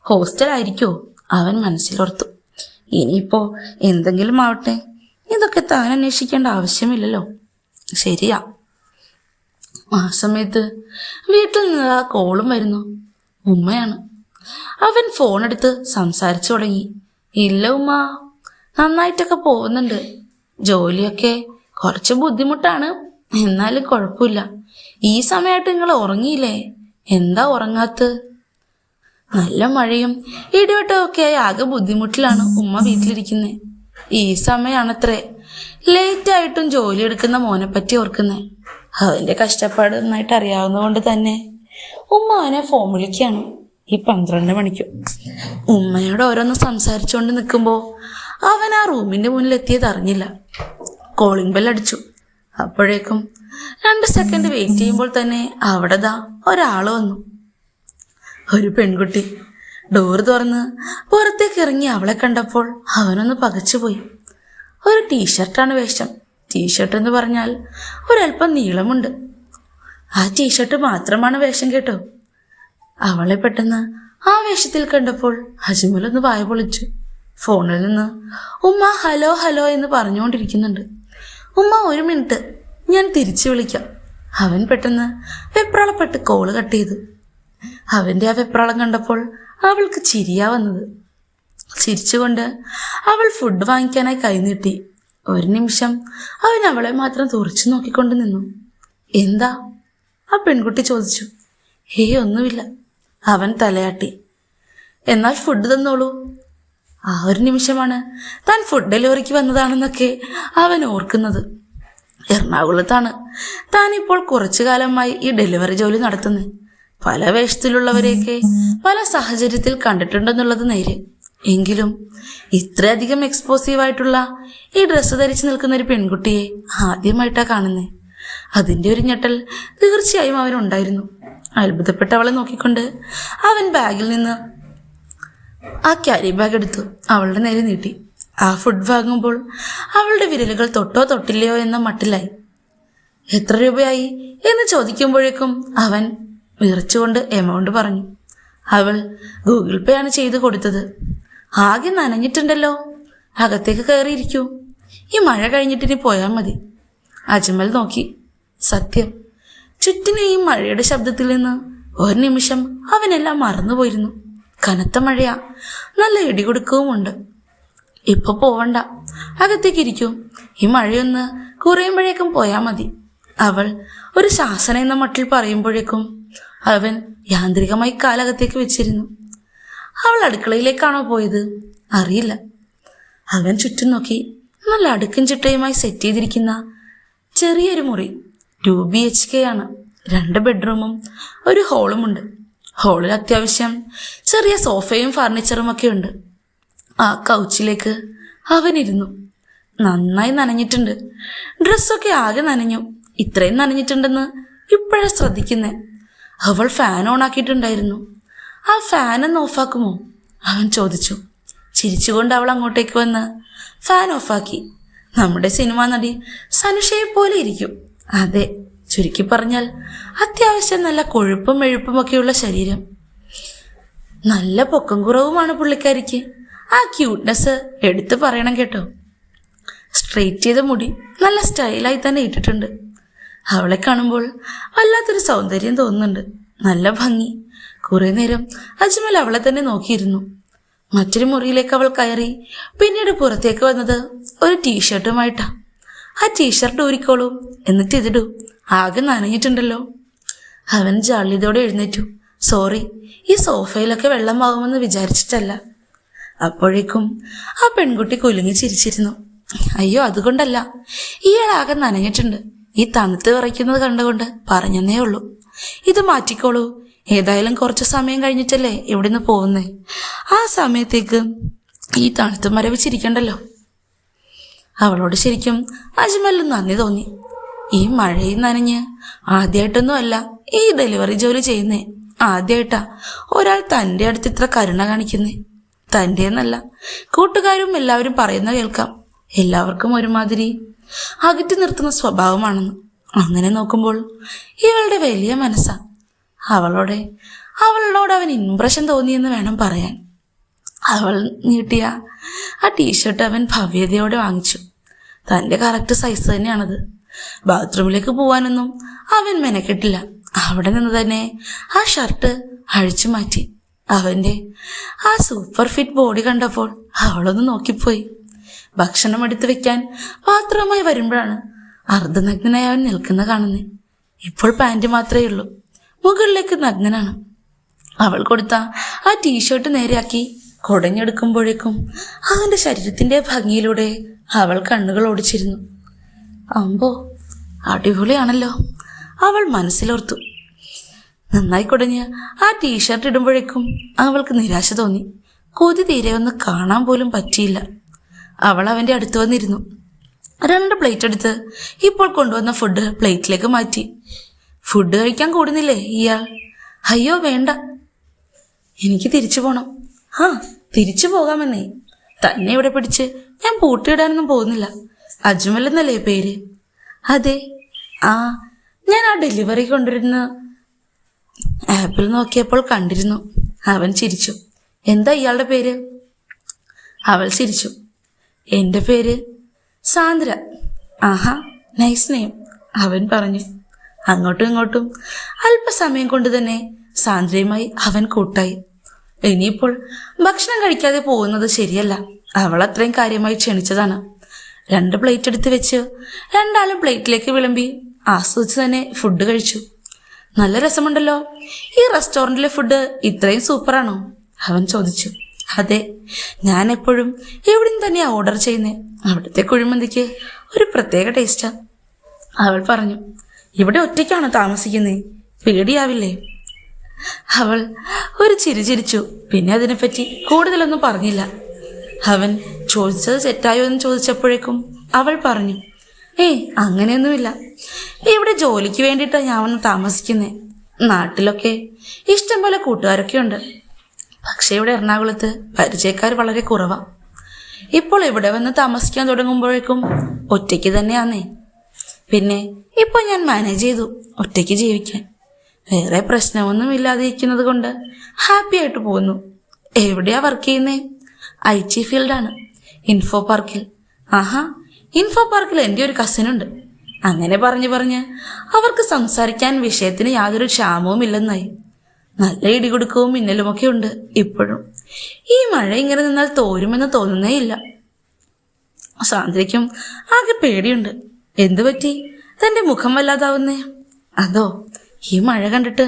ഹോസ്റ്റലായിരിക്കോ അവൻ മനസ്സിലോർത്തു. ഇനിയിപ്പോ എന്തെങ്കിലും ആവട്ടെ. ഇതൊക്കെ താൻ അന്വേഷിക്കേണ്ട ആവശ്യമില്ലല്ലോ. ശരിയാ. ആ സമയത്ത് വീട്ടിൽ നിന്ന് ആ കോളും വരുന്നു. ഉമ്മയാണ്. അവൻ ഫോൺ എടുത്ത് സംസാരിച്ചു തുടങ്ങി. ഇല്ല ഉമ്മ നന്നായിട്ടൊക്കെ പോകുന്നുണ്ട്. ജോലിയൊക്കെ കുറച്ച് ബുദ്ധിമുട്ടാണ്. എന്നാലും കുഴപ്പമില്ല. ഈ സമയമായിട്ട് നിങ്ങൾ ഉറങ്ങിയില്ലേ? എന്താ ഉറങ്ങാത്ത നല്ല മഴയും ഇടിവെട്ടവും ഒക്കെ ആയി ആകെ ബുദ്ധിമുട്ടിലാണ് ഉമ്മ വീട്ടിലിരിക്കുന്നത് ഈ സമയമാണത്രേ. ലേറ്റ് ആയിട്ടും ജോലി എടുക്കുന്ന മോനെപ്പറ്റി പറ്റി ഓർക്കുന്നത് അവന്റെ കഷ്ടപ്പാട് നന്നായിട്ട് അറിയാവുന്നതുകൊണ്ട് തന്നെ ഉമ്മ അവനെ ഫോൺ വിളിക്കുകയാണ് ഈ പന്ത്രണ്ട് മണിക്ക്. ഉമ്മയോട് ഓരോന്ന് സംസാരിച്ചുകൊണ്ട് നിൽക്കുമ്പോൾ അവൻ ആ റൂമിന്റെ മുന്നിൽ എത്തിയത് അറിഞ്ഞില്ല. കോളിംഗ് ബെൽ അടിച്ചു. അപ്പോഴേക്കും രണ്ട് സെക്കൻഡ് വെയിറ്റ് ചെയ്യുമ്പോൾ തന്നെ അവിടെ ദാ ഒരാൾ വന്നു. ഒരു പെൺകുട്ടി. ഡോർ തുറന്ന് പുറത്തേക്ക് ഇറങ്ങി അവളെ കണ്ടപ്പോൾ അവനൊന്ന് പകച്ചുപോയി. ഒരു ടീഷർട്ടാണ് വേഷം. ടീഷർട്ട് എന്ന് പറഞ്ഞാൽ ഒരല്പം നീളമുണ്ട്. ആ ടീഷർട്ട് മാത്രമാണ് വേഷം കേട്ടോ. അവളെ പെട്ടെന്ന് ആ വേഷത്തിൽ കണ്ടപ്പോൾ അജ്മൽ ഒന്ന് വായ പൊളിച്ചു. ഫോണിൽ നിന്ന് ഉമ്മ ഹലോ ഹലോ എന്ന് പറഞ്ഞുകൊണ്ടിരിക്കുന്നുണ്ട്. ഉമ്മ ഒരു മിനിറ്റ് ഞാൻ തിരിച്ചു വിളിക്കാം. അവൻ പെട്ടെന്ന് വെപ്രാളപ്പെട്ട് കോൾ കട്ട് ചെയ്തു. അവന്റെ ആ വെപ്രാളം കണ്ടപ്പോൾ അവൾക്ക് ചിരിയാ വന്നത്. ചിരിച്ചുകൊണ്ട് അവൾ ഫുഡ് വാങ്ങിക്കാനായി കൈനീട്ടി ഒരു നിമിഷം അവൻ അവളെ മാത്രം തുറച്ചു നോക്കിക്കൊണ്ട് നിന്നു. എന്താ? ആ പെൺകുട്ടി ചോദിച്ചു. ഹേ ഒന്നുമില്ല അവൻ തലയാട്ടി. എന്നാൽ ഫുഡ് തന്നോളൂ. ആ ഒരു നിമിഷമാണ്. താൻ ഫുഡ് ഡെലിവറിക്ക് വന്നതാണെന്നൊക്കെ അവൻ ഓർക്കുന്നത്. എറണാകുളത്താണ്. താൻ ഇപ്പോൾ കുറച്ചു കാലമായി ഈ ഡെലിവറി ജോലി നടത്തുന്നത് പല വേഷത്തിലുള്ളവരെയൊക്കെ പല സാഹചര്യത്തിൽ കണ്ടിട്ടുണ്ടെന്നുള്ളത് നേര്. എങ്കിലും ഇത്രയധികം എക്സ്പോസീവ് ആയിട്ടുള്ള ഈ ഡ്രസ്സ് ധരിച്ചു നിൽക്കുന്ന ഒരു പെൺകുട്ടിയെ ആദ്യമായിട്ടാ കാണുന്നേ. അതിന്റെ ഒരു ഞെട്ടൽ തീർച്ചയായും അവനുണ്ടായിരുന്നു. അത്ഭുതപ്പെട്ട അവളെ നോക്കിക്കൊണ്ട് അവൻ ബാഗിൽ നിന്ന് ആ ക്യാരി ബാഗ് എടുത്തു അവളുടെ നേരെ നീട്ടി. ആ ഫുഡ് വാങ്ങുമ്പോൾ അവളുടെ വിരലുകൾ തൊട്ടോ തൊട്ടില്ലയോ എന്ന മട്ടിലായി. എത്ര രൂപയായി എന്ന് ചോദിക്കുമ്പോഴേക്കും അവൻ വിറച്ചുകൊണ്ട് എമൗണ്ട് പറഞ്ഞു. അവൾ ഗൂഗിൾ പേ ആണ് ചെയ്തു കൊടുത്തത്. ആകെ നനഞ്ഞിട്ടുണ്ടല്ലോ. അകത്തേക്ക് കയറിയിരിക്കൂ. ഈ മഴ കഴിഞ്ഞിട്ടിനി പോയാൽ മതി. അജ്മൽ നോക്കി. സത്യം. ചുറ്റിനെ ഈ മഴയുടെ ശബ്ദത്തിൽ നിന്ന് ഒരു നിമിഷം അവനെല്ലാം മറന്നുപോയിരുന്നു. കനത്ത മഴയാ. നല്ല ഇടികൊടുക്കവുമുണ്ട്. ഇപ്പൊ പോവണ്ട. അകത്തേക്ക് ഇരിക്കൂ ഈ മഴയൊന്ന് കുറയുമ്പോഴേക്കും പോയാൽ മതി. അവൾ ഒരു ശാസന എന്ന മട്ടിൽ പറയുമ്പോഴേക്കും അവൻ യാന്ത്രികമായി കാലകത്തേക്ക് വെച്ചിരുന്നു. അവൾ അടുക്കളയിലേക്കാണോ പോയത്? അറിയില്ല. അവൻ ചുറ്റും നോക്കി നല്ല അടുക്കും ചിട്ടയുമായി സെറ്റ് ചെയ്തിരിക്കുന്ന ചെറിയൊരു മുറി ടു ബി എച്ച് കെ ആണ്. രണ്ട് ബെഡ്റൂമും ഒരു ഹോളുമുണ്ട് ഹോളിൽ അത്യാവശ്യം ചെറിയ സോഫയും ഫർണിച്ചറും ഒക്കെ ഉണ്ട്. ആ കൗച്ചിലേക്ക് അവനിരുന്നു നന്നായി നനഞ്ഞിട്ടുണ്ട്. ഡ്രസ്സൊക്കെ ആകെ നനഞ്ഞു. ഇത്രയും നനഞ്ഞിട്ടുണ്ടെന്ന് ഇപ്പോഴാണ് ശ്രദ്ധിക്കുന്നേ. അവൾ ഫാൻ ഓൺ ആക്കിയിട്ടുണ്ടായിരുന്നു. ആ ഫാൻ ഒന്ന് ഓഫാക്കുമോ? അവൻ ചോദിച്ചു. ചിരിച്ചുകൊണ്ട് അവൾ അങ്ങോട്ടേക്ക് വന്ന് ഫാൻ ഓഫാക്കി. നമ്മുടെ സിനിമാ നടി സനുഷയെ പോലെ ഇരിക്കും. അതെ ചുരുക്കി പറഞ്ഞാൽ അത്യാവശ്യം നല്ല കൊഴുപ്പും മെഴുപ്പുമൊക്കെയുള്ള ശരീരം. നല്ല പൊക്കം കുറവുമാണ് പുള്ളിക്കാരിക്ക്. ആ ക്യൂട്ട്നെസ് എടുത്തു പറയണം കേട്ടോ. സ്ട്രെയിറ്റ് ചെയ്ത മുടി നല്ല സ്റ്റൈലായി തന്നെ ഇട്ടിട്ടുണ്ട്. അവളെ കാണുമ്പോൾ വല്ലാത്തൊരു സൗന്ദര്യം തോന്നുന്നുണ്ട്. നല്ല ഭംഗി. കുറെ നേരം അജ്മൽ അവളെ തന്നെ നോക്കിയിരുന്നു. മറ്റൊരു മുറിയിലേക്ക് അവൾ കയറി. പിന്നീട് പുറത്തേക്ക് വന്നത് ഒരു ടീഷർട്ടുമായിട്ടാ. ആ ടീഷർട്ട് ഊരിക്കോളൂ. എന്നിട്ട് ഇതിടൂ. ആകെ നനഞ്ഞിട്ടുണ്ടല്ലോ. അവൻ ജാളിതോടെ എഴുന്നേറ്റു. സോറി ഈ സോഫയിലൊക്കെ വെള്ളം വെള്ളമാകുമെന്ന് വിചാരിച്ചിട്ടല്ല. അപ്പോഴേക്കും ആ പെൺകുട്ടി കുലുങ്ങി ചിരിച്ചിരുന്നു. അയ്യോ അതുകൊണ്ടല്ല. ഇയാളാകെ നനഞ്ഞിട്ടുണ്ട്. ഈ തണുത്ത് വിറയ്ക്കുന്നത് കണ്ടുകൊണ്ട് പറഞ്ഞെന്നേ ഉള്ളൂ. ഇത് മാറ്റിക്കോളൂ. ഏതായാലും കുറച്ച് സമയം കഴിഞ്ഞിട്ടല്ലേ ഇവിടുന്ന് പോകുന്നേ? ആ സമയത്തേക്ക് ഈ തണുത്ത് മരവിച്ചിരിക്കണ്ടല്ലോ അവളോട് ശരിക്കും അജ്മലിന് നന്ദി തോന്നി. ഈ മഴയിൽ നനഞ്ഞ് ആദ്യമായിട്ടൊന്നും അല്ല ഈ ഡെലിവറി ജോലി ചെയ്യുന്നേ. ആദ്യമായിട്ടാ ഒരാൾ തന്റെ അടുത്ത് ഇത്ര കരുണ കാണിക്കുന്നേ. തന്റെ എന്നല്ല കൂട്ടുകാരും എല്ലാവരും പറയുന്ന കേൾക്കാം. എല്ലാവർക്കും ഒരുമാതിരി അകറ്റി നിർത്തുന്ന സ്വഭാവമാണെന്ന്. അങ്ങനെ നോക്കുമ്പോൾ ഇവളുടെ വലിയ മനസ്സാ. അവളോടെ അവളോട് അവൻ ഇംപ്രഷൻ തോന്നിയെന്ന് വേണം പറയാൻ. അവൾ നീട്ടിയ ആ ടീഷർട്ട് അവൻ ഭവ്യതയോടെ വാങ്ങിച്ചു. തന്റെ കറക്റ്റ് സൈസ് തന്നെയാണത്. ബാത്റൂമിലേക്ക് പോവാനൊന്നും അവൻ മെനക്കെട്ടില്ല. അവിടെ നിന്ന് തന്നെ ആ ഷർട്ട് അഴിച്ചു മാറ്റി. അവന്റെ ആ സൂപ്പർ ഫിറ്റ് ബോഡി കണ്ടപ്പോൾ അവളൊന്ന് നോക്കിപ്പോയി. ഭക്ഷണം എടുത്തു വെക്കാൻ ബാത്റൂമായി വരുമ്പോഴാണ് അർദ്ധനഗ്നനായി അവൻ നിൽക്കുന്ന കാണുന്നത്. ഇപ്പോൾ പാന്റ് മാത്രമേ ഉള്ളൂ. മുകളിലേക്ക് നഗ്നനാണ്. അവൾ കൊടുത്ത ആ ടീഷർട്ട് നേരെയാക്കി കുടഞ്ഞെടുക്കുമ്പോഴേക്കും അവന്റെ ശരീരത്തിന്റെ ഭംഗിയിലൂടെ അവൾ കണ്ണുകൾ ഓടിച്ചിരുന്നു. അമ്പോ അടിപൊളിയാണല്ലോ. അവൾ മനസ്സിലോർത്തു. നന്നായി കുടഞ്ഞ് ആ ടീഷർട്ട് ഇടുമ്പോഴേക്കും അവൾക്ക് നിരാശ തോന്നി. കൊതി തീരെ ഒന്ന് കാണാൻ പോലും പറ്റിയില്ല. അവൾ അവന്റെ അടുത്ത് വന്നിരുന്നു. രണ്ട് പ്ലേറ്റ് എടുത്ത് ഇപ്പോൾ കൊണ്ടുവന്ന ഫുഡ് പ്ലേറ്റിലേക്ക് മാറ്റി. ഫുഡ് കഴിക്കാൻ കൂടുന്നില്ലേ ഇയാൾ? അയ്യോ വേണ്ട. എനിക്ക് തിരിച്ചു പോണം. ആ തിരിച്ചു പോകാമെന്നേ. തന്നെ ഇവിടെ പിടിച്ച് ഞാൻ പൂട്ടിയിടാനൊന്നും പോകുന്നില്ല. അജ്മൽ എന്നല്ലേ പേര്? അതെ. ആ ഞാൻ ആ ഡെലിവറി കൊണ്ടിരുന്ന ആപ്പിൽ നോക്കിയപ്പോൾ കണ്ടിരുന്നു. അവൻ ചിരിച്ചു. എന്താ ഇയാളുടെ പേര്? അവൾ ചിരിച്ചു. എന്റെ പേര് സാന്ദ്ര. ആഹാ നൈസ് നെയിം. അവൻ പറഞ്ഞു. അങ്ങോട്ടും ഇങ്ങോട്ടും അല്പസമയം കൊണ്ട് തന്നെ സാന്ദ്രയുമായി അവൻ കൂട്ടായി. ഇനിയിപ്പോൾ ഭക്ഷണം കഴിക്കാതെ പോകുന്നത് ശരിയല്ല. അവൾ അത്രയും കാര്യമായി ക്ഷണിച്ചതാണ്. രണ്ട് പ്ലേറ്റ് എടുത്ത് വെച്ച് രണ്ടാളും പ്ലേറ്റിലേക്ക് വിളമ്പി ആസ്വദിച്ച് തന്നെ ഫുഡ് കഴിച്ചു. നല്ല രസമുണ്ടല്ലോ. ഈ റെസ്റ്റോറന്റിലെ ഫുഡ് ഇത്രയും സൂപ്പറാണോ? അവൻ ചോദിച്ചു. അതെ ഞാൻ എപ്പോഴും എവിടെയും തന്നെയാണ് ഓർഡർ ചെയ്യുന്നത് അവിടുത്തെ കുഴിമന്തിക്ക് ഒരു പ്രത്യേക ടേസ്റ്റാണ് അവൾ പറഞ്ഞു ഇവിടെ ഒറ്റയ്ക്കാണ് താമസിക്കുന്നത് പേടിയാവില്ലേ? അവൾ ഒരു ചിരി ചിരിച്ചു. പിന്നെ അതിനെപ്പറ്റി കൂടുതലൊന്നും പറഞ്ഞില്ല. അവൻ ചോദിച്ചത് തെറ്റായോ എന്ന് ചോദിച്ചപ്പോഴേക്കും അവൾ പറഞ്ഞു ഏയ് അങ്ങനെയൊന്നുമില്ല. ഇവിടെ ജോലിക്ക് വേണ്ടിയിട്ടാണ് ഞാൻ വന്ന് താമസിക്കുന്നത് നാട്ടിലൊക്കെ ഇഷ്ടംപോലെ കൂട്ടുകാരൊക്കെ ഉണ്ട്. പക്ഷേ ഇവിടെ എറണാകുളത്ത് പരിചയക്കാർ വളരെ കുറവാണ് ഇപ്പോൾ ഇവിടെ വന്ന് താമസിക്കാൻ തുടങ്ങുമ്പോഴേക്കും ഒറ്റയ്ക്ക് തന്നെയാന്നേ. പിന്നെ ഇപ്പൊ ഞാൻ മാനേജ് ചെയ്തു ഒറ്റയ്ക്ക് ജീവിക്കാൻ. വേറെ പ്രശ്നമൊന്നും ഇല്ലാതിരിക്കുന്നത് കൊണ്ട് ഹാപ്പി ആയിട്ട് പോകുന്നു. എവിടെയാ വർക്ക് ചെയ്യുന്നേ? ഐ ടി ഫീൽഡാണ് ഇൻഫോ പാർക്കിൽ ആഹാ ഇൻഫോ പാർക്കിൽ എന്റെ ഒരു കസിനുണ്ട് അങ്ങനെ പറഞ്ഞു പറഞ്ഞ് അവർക്ക് സംസാരിക്കാൻ വിഷയത്തിന് യാതൊരു ക്ഷാമവും ഇല്ലെന്നായി. നല്ല ഇടികൊടുക്കവും മിന്നലുമൊക്കെ ഉണ്ട് ഇപ്പോഴും. ഈ മഴ ഇങ്ങനെ നിന്നാൽ തോരുമെന്ന് തോന്നുന്നേ ഇല്ല. സാന്ദ്രയ്ക്കും ആകെ പേടിയുണ്ട്. എന്തു പറ്റി? തന്റെ മുഖം വല്ലാതാവുന്നേ. അതോ ഈ മഴ കണ്ടിട്ട്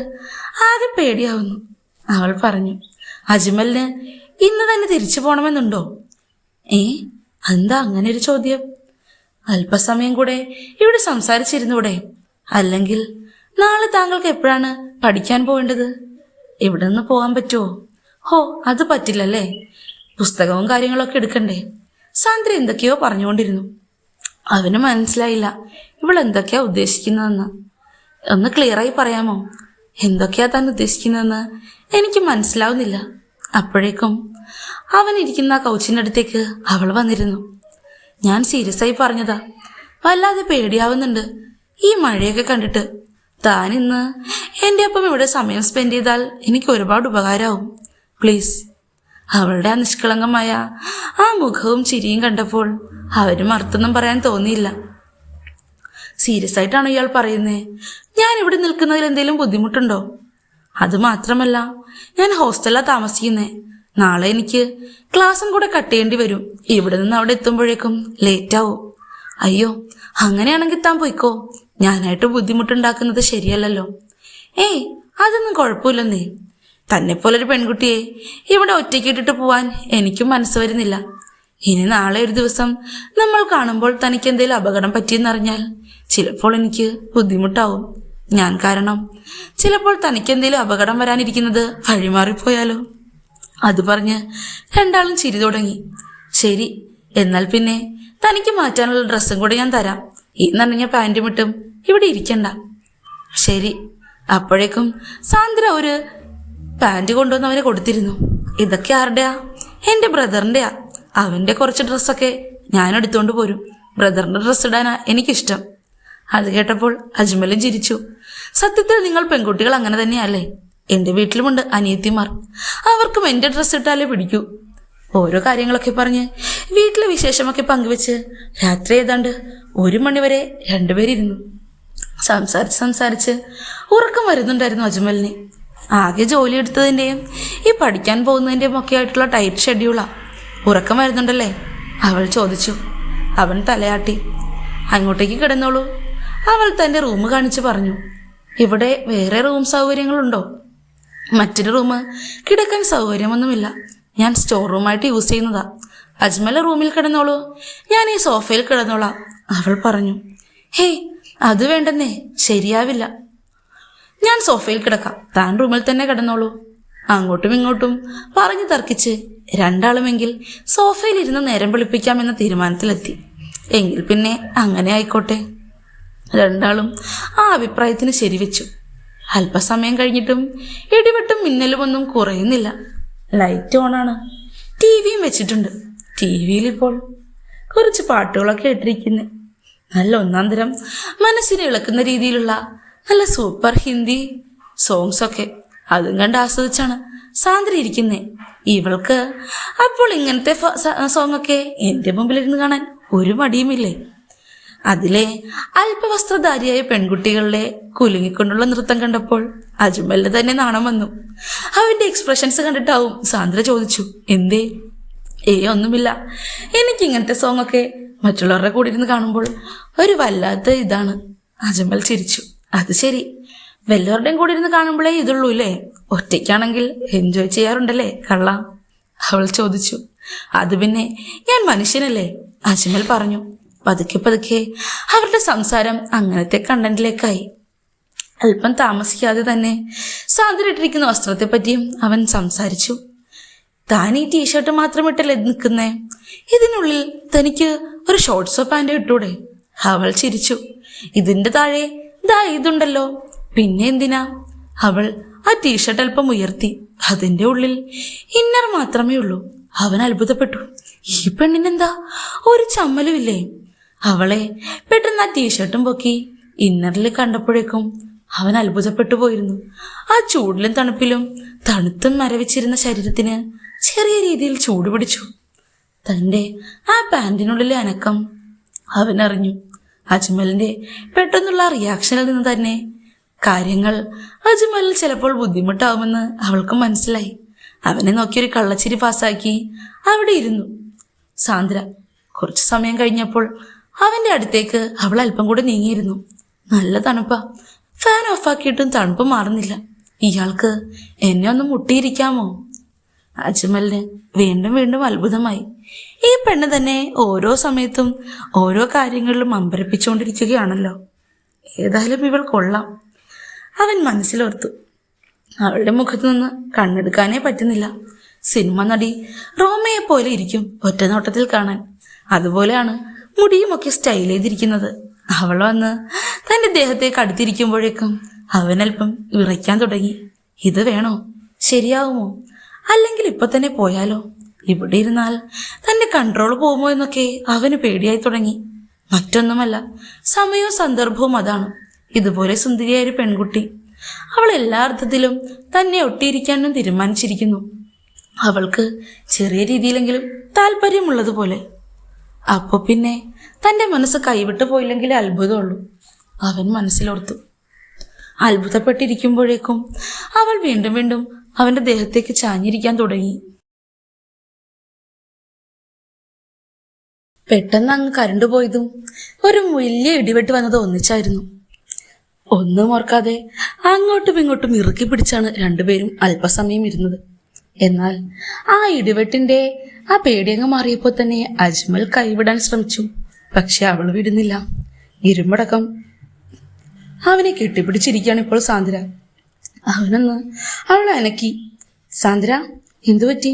ആകെ പേടിയാവുന്നു. അവൾ പറഞ്ഞു അജ്മലിന് ഇന്ന് തന്നെ തിരിച്ചു പോണമെന്നുണ്ടോ? ഏ എന്താ അങ്ങനെ ഒരു ചോദ്യം? അല്പസമയം കൂടെ ഇവിടെ സംസാരിച്ചിരുന്നൂടെ? അല്ലെങ്കിൽ നാളെ താങ്കൾക്ക് എപ്പോഴാണ് പഠിക്കാൻ പോകേണ്ടത് ഇവിടെ നിന്ന് പോകാൻ പറ്റുമോ ഹോ അത് പറ്റില്ലല്ലേ. പുസ്തകവും കാര്യങ്ങളൊക്കെ എടുക്കണ്ടേ. സാന്ദ്ര എന്തൊക്കെയോ പറഞ്ഞുകൊണ്ടിരുന്നു. അവന് മനസ്സിലായില്ല. ഇവൾ എന്തൊക്കെയാ ഉദ്ദേശിക്കുന്നതെന്ന്. ഒന്ന് ക്ലിയറായി പറയാമോ? എന്തൊക്കെയാ താൻ ഉദ്ദേശിക്കുന്നതെന്ന് എനിക്ക് മനസ്സിലാവുന്നില്ല. അപ്പോഴേക്കും അവൻ ഇരിക്കുന്ന കൗച്ചിന്റെ അടുത്തേക്ക് അവൾ വന്നിരുന്നു. ഞാൻ സീരിയസ് ആയി പറഞ്ഞതാ. വല്ലാതെ പേടിയാവുന്നുണ്ട്. ഈ മഴയൊക്കെ കണ്ടിട്ട്. താൻ ഇന്ന് എന്റെ ഒപ്പം ഇവിടെ സമയം സ്പെൻഡ് ചെയ്താൽ എനിക്ക് ഒരുപാട് ഉപകാരമാവും. പ്ലീസ് അവളുടെ ആ നിഷ്കളങ്കമായ ആ മുഖവും ചിരിയും കണ്ടപ്പോൾ അവന് മറുത്തൊന്നും പറയാൻ തോന്നിയില്ല. സീരിയസ് ആയിട്ടാണോ ഇയാൾ പറയുന്നത് ഞാൻ ഇവിടെ നിൽക്കുന്നതിൽ എന്തെങ്കിലും ബുദ്ധിമുട്ടുണ്ടോ? അത് മാത്രമല്ല ഞാൻ ഹോസ്റ്റലിലാണ് താമസിക്കുന്നത് നാളെ എനിക്ക് ക്ലാസ്സും കൂടെ കട്ട് ചെയ്യേണ്ടി വരും. ഇവിടെ നിന്ന് അവിടെ എത്തുമ്പോഴേക്കും ലേറ്റ് ആവും. അയ്യോ അങ്ങനെയാണെങ്കിൽ താൻ പോയിക്കോ. ഞാനായിട്ട് ബുദ്ധിമുട്ടുണ്ടാക്കുന്നത് ശരിയല്ലല്ലോ. ഏയ് അതൊന്നും കുഴപ്പമില്ലെന്നേ. തന്നെ പോലൊരു പെൺകുട്ടിയെ. ഇവിടെ ഒറ്റയ്ക്കിട്ടിട്ട് പോവാൻ എനിക്കും മനസ്സ് വരുന്നില്ല. ഇനി നാളെ ഒരു ദിവസം നമ്മൾ കാണുമ്പോൾ തനിക്ക് എന്തെങ്കിലും അപകടം പറ്റിയെന്നറിഞ്ഞാൽ ചിലപ്പോൾ എനിക്ക് ബുദ്ധിമുട്ടാവും. ഞാൻ കാരണം ചിലപ്പോൾ തനിക്ക് എന്തെങ്കിലും അപകടം വരാനിരിക്കുന്നത് വഴിമാറിപ്പോയാലോ. അത് പറഞ്ഞ് രണ്ടാളും ചിരി തുടങ്ങി. ശരി എന്നാൽ പിന്നെ തനിക്ക് മാറ്റാനുള്ള ഡ്രസ്സും കൂടെ ഞാൻ തരാം. ഈ നനഞ്ഞ പാന്റും ഇവിടെ ഇരിക്കണ്ട. ശരി അപ്പോഴേക്കും സാന്ദ്ര ഒരു പാന്റ് കൊണ്ടുവന്ന് അവന് കൊടുത്തിരുന്നു. ഇതൊക്കെ ആരുടെയാ? എന്റെ ബ്രദറിന്റെയാ അവന്റെ കുറച്ച് ഡ്രസ്സൊക്കെ ഞാൻ എടുത്തുകൊണ്ട് പോരും. ബ്രദറിന്റെ ഡ്രസ്സ് ഇടാനാ എനിക്കിഷ്ടം. അത് കേട്ടപ്പോൾ അജ്മലും ചിരിച്ചു. സത്യത്തിൽ നിങ്ങൾ പെൺകുട്ടികൾ അങ്ങനെ തന്നെയല്ലേ? എന്റെ വീട്ടിലുമുണ്ട് അനിയത്തിമാർ. അവർക്കും എന്റെ ഡ്രസ്സ് ഇട്ടാലേ പിടിക്കൂ. ഓരോ കാര്യങ്ങളൊക്കെ പറഞ്ഞ് വീട്ടിലെ വിശേഷമൊക്കെ പങ്കുവെച്ച് രാത്രി ഏതാണ്ട് ഒരു മണിവരെ രണ്ടുപേരിരുന്നു. സംസാരിച്ച് സംസാരിച്ച് ഉറക്കം വരുന്നുണ്ടായിരുന്നു അജ്മലിന്. ആകെ ജോലി എടുത്തതിന്റെയും ഈ പഠിക്കാൻ പോകുന്നതിന്റെയും ഒക്കെ ആയിട്ടുള്ള ടൈറ്റ് ഷെഡ്യൂളാ ഉറക്കം വരുന്നുണ്ടല്ലേ? അവൾ ചോദിച്ചു. അവൻ തലയാട്ടി. അങ്ങോട്ടേക്ക് കിടന്നോളൂ. അവൾ തന്റെ റൂം കാണിച്ച് പറഞ്ഞു. ഇവിടെ വേറെ റൂം സൗകര്യങ്ങളുണ്ടോ? മറ്റൊരു റൂം. കിടക്കാൻ സൗകര്യമൊന്നുമില്ല. ഞാൻ സ്റ്റോർ റൂമായിട്ട് യൂസ് ചെയ്യുന്നതാ. അജ്മൽ റൂമിൽ കിടന്നോളൂ. ഞാൻ ഈ സോഫയിൽ കിടന്നോളാം. അവൾ പറഞ്ഞു. ഹേയ് അത് വേണ്ടെന്നേ. ശരിയാവില്ല. ഞാൻ സോഫയിൽ കിടക്കാം. താൻ റൂമിൽ തന്നെ കിടന്നോളൂ. അങ്ങോട്ടും ഇങ്ങോട്ടും പറഞ്ഞു തർക്കിച്ച് രണ്ടാളുമെങ്കിൽ സോഫയിൽ ഇരുന്ന് നേരം വെളുപ്പിക്കാമെന്ന തീരുമാനത്തിലെത്തി. എങ്കിൽ പിന്നെ അങ്ങനെ ആയിക്കോട്ടെ. രണ്ടാളും ആ അഭിപ്രായത്തിന് ശരിവെച്ചു. അല്പസമയം കഴിഞ്ഞിട്ടും ഇടിവെട്ടും മിന്നലുമൊന്നും കുറയുന്നില്ല. ലൈറ്റ് ഓണാണ്. ടി വിയും വെച്ചിട്ടുണ്ട്. ടി വിയിൽ ഇപ്പോൾ കുറച്ച് പാട്ടുകളൊക്കെ ഇട്ടിരിക്കുന്നത് നല്ല ഒന്നാം തരം മനസ്സിനെ ഇളക്കുന്ന രീതിയിലുള്ള നല്ല സൂപ്പർ ഹിന്ദി സോങ്സ് ഒക്കെ. അതും കണ്ട് ആസ്വദിച്ചാണ് സാന്ദ്ര ഇരിക്കുന്നേ. ഇവൾക്ക് അപ്പോൾ ഇങ്ങനത്തെ സോങ് ഒക്കെ എന്റെ മുമ്പിലിരുന്ന് കാണാൻ ഒരു മടിയുമില്ലേ? അതിലെ അല്പവസ്ത്രധാരിയായ പെൺകുട്ടികളുടെ കുലുങ്ങിക്കൊണ്ടുള്ള നൃത്തം കണ്ടപ്പോൾ അജ്മലിന് തന്നെ നാണം വന്നു. അവന്റെ എക്സ്പ്രഷൻസ് കണ്ടിട്ടാവും സാന്ദ്ര ചോദിച്ചു എന്തേ? ഏ ഒന്നുമില്ല. എനിക്ക് ഇങ്ങനത്തെ ഒക്കെ മറ്റുള്ളവരുടെ കൂടി ഇരുന്ന് കാണുമ്പോൾ ഒരു വല്ലാത്ത ഇതാണ്. അജ്മൽ ചിരിച്ചു. അത് ശരി. വല്ലവരുടെയും കൂടെ ഇരുന്ന് കാണുമ്പോഴേ ഇതുള്ളൂ അല്ലേ ഒറ്റയ്ക്കാണെങ്കിൽ എൻജോയ് ചെയ്യാറുണ്ടല്ലേ? കള്ള. അവൾ ചോദിച്ചു. അത് പിന്നെ ഞാൻ മനുഷ്യനല്ലേ? അജ്മൽ പറഞ്ഞു. പതുക്കെ പതുക്കെ അവരുടെ സംസാരം അങ്ങനത്തെ കണ്ടന്റിലേക്കായി. അല്പം താമസിക്കാതെ തന്നെ സാന്ദ്രട്ടിരിക്കുന്ന വസ്ത്രത്തെ പറ്റിയും അവൻ സംസാരിച്ചു. താൻ ഈ ടീഷർട്ട് മാത്രം ഇട്ടല്ലേ നിൽക്കുന്നേ? ഇതിനുള്ളിൽ തനിക്ക് ഒരു ഷോർട്ട്സോ പാന്റോ ഇട്ടൂടെ? അവൾ ചിരിച്ചു. ഇതിന്റെ താഴെ ദാ ഇതുണ്ടല്ലോ. പിന്നെ എന്തിനാ? അവൾ ആ ടീഷർട്ട് അല്പം ഉയർത്തി. അതിന്റെ ഉള്ളിൽ ഇന്നർ മാത്രമേ ഉള്ളൂ. അവൻ അത്ഭുതപ്പെട്ടു. ഈ പെണ്ണിനെന്താ? ഒരു ചമ്മലുമില്ലേ അവളെ പെട്ടെന്ന് ആ ടീഷർട്ടും പൊക്കി ഇന്നറിൽ കണ്ടപ്പോഴേക്കും അവൻ അത്ഭുതപ്പെട്ടു പോയിരുന്നു. ആ ചൂടിലും തണുപ്പിലും തണുത്തും മരവിച്ചിരുന്ന ശരീരത്തിന് ചെറിയ രീതിയിൽ ചൂട് പിടിച്ചു. തന്റെ ആ പാന്റിനുള്ളിലെ അനക്കം അവൻ അറിഞ്ഞു അജ്മലിന്റെ പെട്ടെന്നുള്ള റിയാക്ഷനിൽ നിന്ന് തന്നെ കാര്യങ്ങൾ അജ്മലിൽ ചിലപ്പോൾ ബുദ്ധിമുട്ടാവുമെന്ന് അവൾക്ക് മനസ്സിലായി. അവനെ നോക്കിയൊരു കള്ളച്ചിരി പാസാക്കി അവിടെ ഇരുന്നു. സാന്ദ്ര കുറച്ചു സമയം കഴിഞ്ഞപ്പോൾ അവന്റെ അടുത്തേക്ക് അവൾ അല്പം കൂടെ നീങ്ങിയിരുന്നു. നല്ല തണുപ്പാ. ഫാൻ ഓഫാക്കിയിട്ടും തണുപ്പ് മാറുന്നില്ല. ഇയാൾക്ക് എന്നെ ഒന്ന് മുട്ടിയിരിക്കാമോ? അജ്മലിന് വീണ്ടും വീണ്ടും അത്ഭുതമായി. ഈ പെണ്ണ് തന്നെ ഓരോ സമയത്തും ഓരോ കാര്യങ്ങളിലും അമ്പരപ്പിച്ചുകൊണ്ടിരിക്കുകയാണല്ലോ. ഏതായാലും ഇവൾ കൊള്ളാം. അവൻ മനസ്സിലോർത്തു. അവളുടെ മുഖത്തു നിന്ന് കണ്ണെടുക്കാനേ പറ്റുന്നില്ല. സിനിമ നടി റോമയെ പോലെ ഇരിക്കും ഒറ്റ നോട്ടത്തിൽ കാണാൻ. അതുപോലെയാണ് മുടിയുമൊക്കെ സ്റ്റൈൽ ചെയ്തിരിക്കുന്നത്. അവൾ വന്ന് തന്റെ ദേഹത്തേക്ക് അടുത്തിരിക്കുമ്പോഴേക്കും അവനൽപ്പം വിറയ്ക്കാൻ തുടങ്ങി. ഇത് വേണോ? ശരിയാവുമോ? അല്ലെങ്കിൽ ഇപ്പൊ തന്നെ പോയാലോ? ഇവിടെ ഇരുന്നാൽ തന്റെ കൺട്രോൾ പോകുമോ എന്നൊക്കെ അവന് പേടിയായി തുടങ്ങി. മറ്റൊന്നുമല്ല സമയവും സന്ദർഭവും അതാണ്. ഇതുപോലെ സുന്ദരിയായ ഒരു പെൺകുട്ടി. അവൾ എല്ലാ അർത്ഥത്തിലും തന്നെ ഒട്ടിയിരിക്കാനും തീരുമാനിച്ചിരിക്കുന്നു. അവൾക്ക് ചെറിയ രീതിയിലെങ്കിലും താല്പര്യമുള്ളതുപോലെ. അപ്പോൾ പിന്നെ തന്റെ മനസ്സ് കൈവിട്ടു പോയില്ലെങ്കിലേ അത്ഭുതമുള്ളൂ. അവൻ മനസ്സിലോർത്തു. അത്ഭുതപ്പെട്ടിരിക്കുമ്പോഴേക്കും അവൾ വീണ്ടും വീണ്ടും അവന്റെ ദേഹത്തേക്ക് ചാഞ്ഞിരിക്കാൻ തുടങ്ങി. പെട്ടെന്ന് അങ്ങ് കരണ്ടു പോയതും ഒരു വലിയ ഇടിവെട്ട് വന്നത് ഒന്നിച്ചായിരുന്നു. ഒന്നും ഓർക്കാതെ അങ്ങോട്ടും ഇങ്ങോട്ടും ഇറുക്കി പിടിച്ചാണ് രണ്ടുപേരും അല്പസമയം ഇരുന്നത്. എന്നാൽ ആ ഇടിവെട്ടിന്റെ ആ പേടിയങ്ങ് മാറിയപ്പോൾ തന്നെ അജ്മൽ കൈവിടാൻ ശ്രമിച്ചു. പക്ഷെ അവൾ വിടുന്നില്ല. ഇരുമ്പടക്കം അവനെ കെട്ടിപ്പിടിച്ചിരിക്കുകയാണ് ഇപ്പോൾ സാന്ദ്ര. അവനൊന്ന് അവളെ അനക്കി. സാന്ദ്ര എന്തു പറ്റി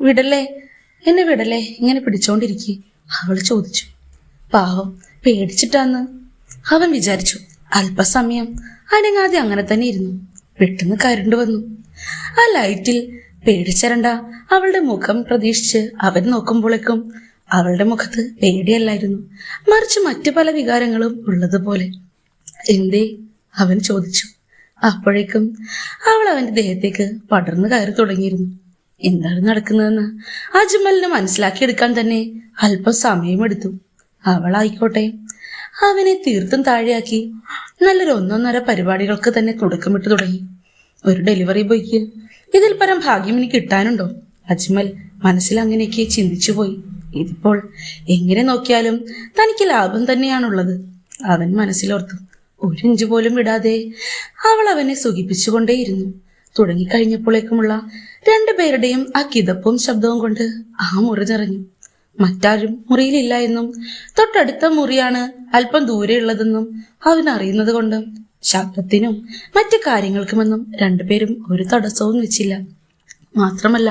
വിടല്ലേ? എന്നെ വിടല്ലേ? ഇങ്ങനെ പിടിച്ചോണ്ടിരിക്കെ. അവൾ ചോദിച്ചു. പാവം പേടിച്ചിട്ടാന്ന്? അവൻ വിചാരിച്ചു. അല്പസമയം അനങ്ങാതെ അങ്ങനെ തന്നെ ഇരുന്നു. പെട്ടെന്ന് കരണ്ട് വന്നു. ആ ലൈറ്റിൽ പേടിച്ചരണ്ട അവളുടെ മുഖം പ്രതീക്ഷിച്ച് അവൻ നോക്കുമ്പോഴേക്കും അവളുടെ മുഖത്ത് പേടിയല്ലായിരുന്നു. മറിച്ച് മറ്റു പല വികാരങ്ങളും ഉള്ളതുപോലെ. എന്തേ? അവൻ ചോദിച്ചു. അപ്പോഴേക്കും അവൾ അവന്റെ ദേഹത്തേക്ക് പടർന്നു കയറി തുടങ്ങിയിരുന്നു. എന്താണ് നടക്കുന്നതെന്ന് അജ്മലിന് മനസ്സിലാക്കിയെടുക്കാൻ തന്നെ അല്പം സമയമെടുത്തു. അവളായിക്കോട്ടെ. അവനെ തീർത്തും താഴെയാക്കി നല്ലൊരു ഒന്നൊന്നര പരിപാടികൾക്ക് തന്നെ തുടക്കമിട്ട് തുടങ്ങി. ഒരു ഡെലിവറി ബോയ്ക്ക് ഇതിൽ പരം ഭാഗ്യം എനിക്ക് കിട്ടാനുണ്ടോ? അജ്മൽ മനസ്സിൽ അങ്ങനെയൊക്കെ ചിന്തിച്ചുപോയി. ഇതിപ്പോൾ എങ്ങനെ നോക്കിയാലും തനിക്ക് ലാഭം തന്നെയാണുള്ളത്. അവൻ മനസ്സിലോർത്തു. ഒരു പോലും വിടാതെ അവൾ അവനെ സുഖിപ്പിച്ചുകൊണ്ടേയിരുന്നു. തുടങ്ങിക്കഴിഞ്ഞപ്പോഴേക്കുമുള്ള രണ്ടുപേരുടെയും ആ കിതപ്പും ശബ്ദവും കൊണ്ട് ആ മുറി നിറഞ്ഞു. മറ്റാരും മുറിയിലില്ല എന്നും തൊട്ടടുത്ത മുറിയാണ് അല്പം ദൂരെയുള്ളതെന്നും അവൻ അറിയുന്നത് കൊണ്ട് ശബ്ദത്തിനും മറ്റു കാര്യങ്ങൾക്കുമെന്നും രണ്ടുപേരും ഒരു തടസ്സവും വെച്ചില്ല. മാത്രമല്ല